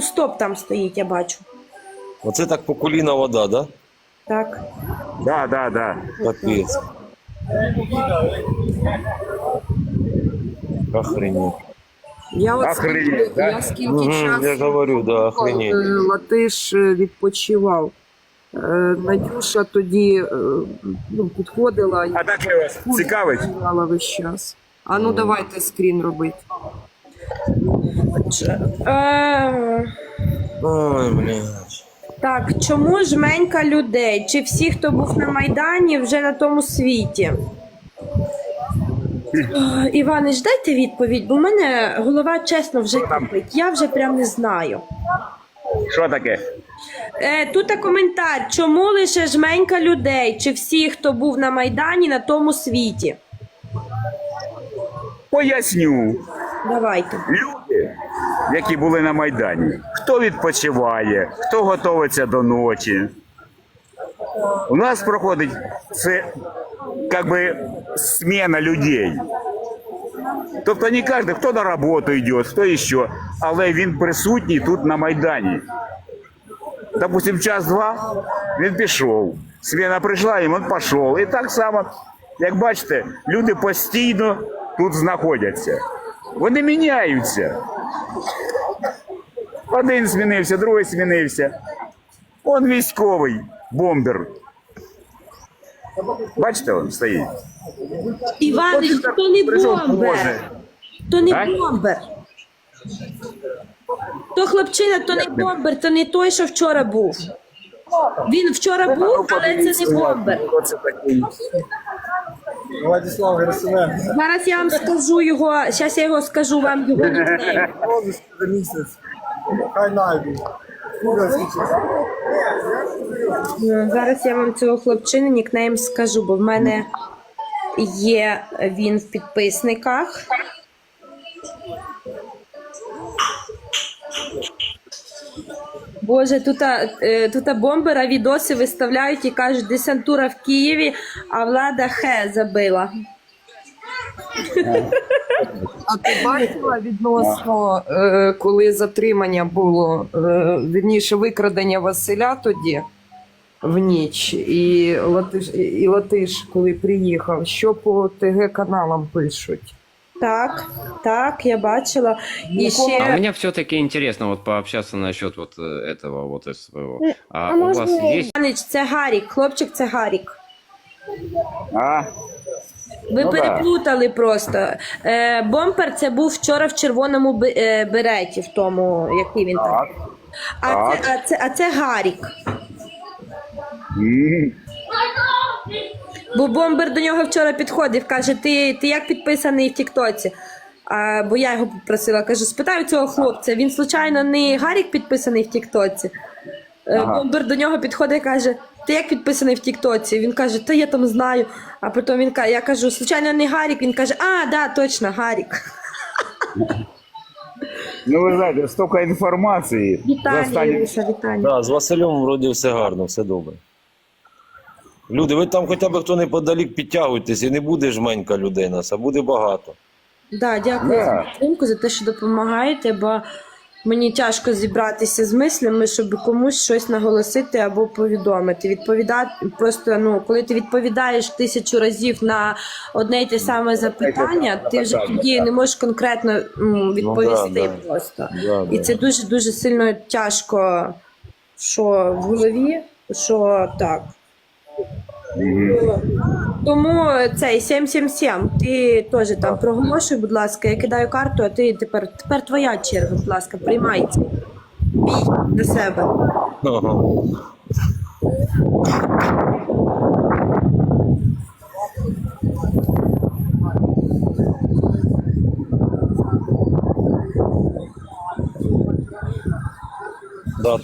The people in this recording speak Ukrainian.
Стоп там стоїть, я бачу. Оце так по коліна вода, да? Так. Да, да, да. Капець. Охренеть. Я от Охренеть, скільки, да? я скільки Угу, часу я говорю, да, охренеть. е, Латиш е, відпочивав. Е, Надюша тоді е, ну, підходила і А так вас цікавить? грала весь час. А ну давайте скрін робити. Е, Ой, блядь. так, чому жменька людей? Чи всі, хто був на Майдані, вже на тому світі? Е, Іванич, дайте відповідь, бо в мене голова чесно вже кипить. Я вже прям не знаю. Що таке? Е, тут коментар. Чому лише жменька людей? Чи всі, хто був на Майдані, на тому світі? Поясню. Давайте. Люди, які були на Майдані, хто відпочиває, хто готується до ночі. У нас проходить це как би смена людей. Тобто не кожен, хто на роботу йде, хто ще, але він присутній тут на Майдані. Допустим, час-два він пішов. Смена прийшла, і він пішов. І так само, як бачите, люди постійно тут знаходяться. Вони міняються. Один змінився, другий змінився. Он військовий бомбер. Бачите, він стоїть. Іванич, то не бомбер. То не бомбер. То хлопчина, то не бомбер, то не той, що вчора був. Він вчора був, але це не бомбер. Владислав Герасименко. Зараз я вам скажу його, зараз я його скажу вам його нікнейм. Розиск за місяць. Хай найду. Ну, Зараз я вам цього хлопчини нікнейм скажу, бо в мене є він в підписниках. Боже, тут, е, тут бомбера відоси виставляють і кажуть, десантура в Києві, а влада хе забила. А ти бачила відносно, е, коли затримання було, е, вірніше, викрадення Василя тоді в ніч, і Латиш, і Латиш, коли приїхав, що по ТГ каналам пишуть? Так, так, я бачила. А у ще меня все-таки интересно вот пообщаться насчет вот э, этого вот из своего. А, а у вас есть Іванич, це Гарік, хлопчик, це Гарік. А? Ви Ну, переплутали просто. Е, бомпер це був вчора в червоному бе- е, береті, в тому, який він там. Так. А так. це, а, це, а це Гарік. М. Бо бомбер до нього вчора підходив, каже: ти, ти як підписаний в Тіктоці? А, бо я його попросила, кажу, спитаю цього хлопця. Він, случайно, не Гарік підписаний в Тіктоці. Е, Ага. Бомбер до нього підходить і каже: Ти як підписаний в Тіктоці? Він каже, та я там знаю. А потім він каже, я кажу, случайно не Гарік. Він каже, а, да, точно, Гарік. Ну ви знаєте, стільки інформації. за Вітання, останні- Ілюша, вітання. Да, з Василем вроді все гарно, все добре. Люди, ви там хоча б хто неподалік підтягуйтесь, і не буде жменька людей нас, а буде багато. Да, дякую Да. за підтримку, за те, що допомагаєте, бо мені тяжко зібратися з мислями, щоб комусь щось наголосити або повідомити. Відповідати просто, ну, коли ти відповідаєш тисячу разів на одне й те саме запитання, ти вже тоді не можеш конкретно відповісти Ну да. просто. Да, І це дуже дуже сильно тяжко, що в голові, що так. Тому цей 777, ти теж там проголошуй, будь ласка, я кидаю карту, а ти тепер, тепер твоя черга, будь ласка, приймай. Бій на себе. Ага. Да,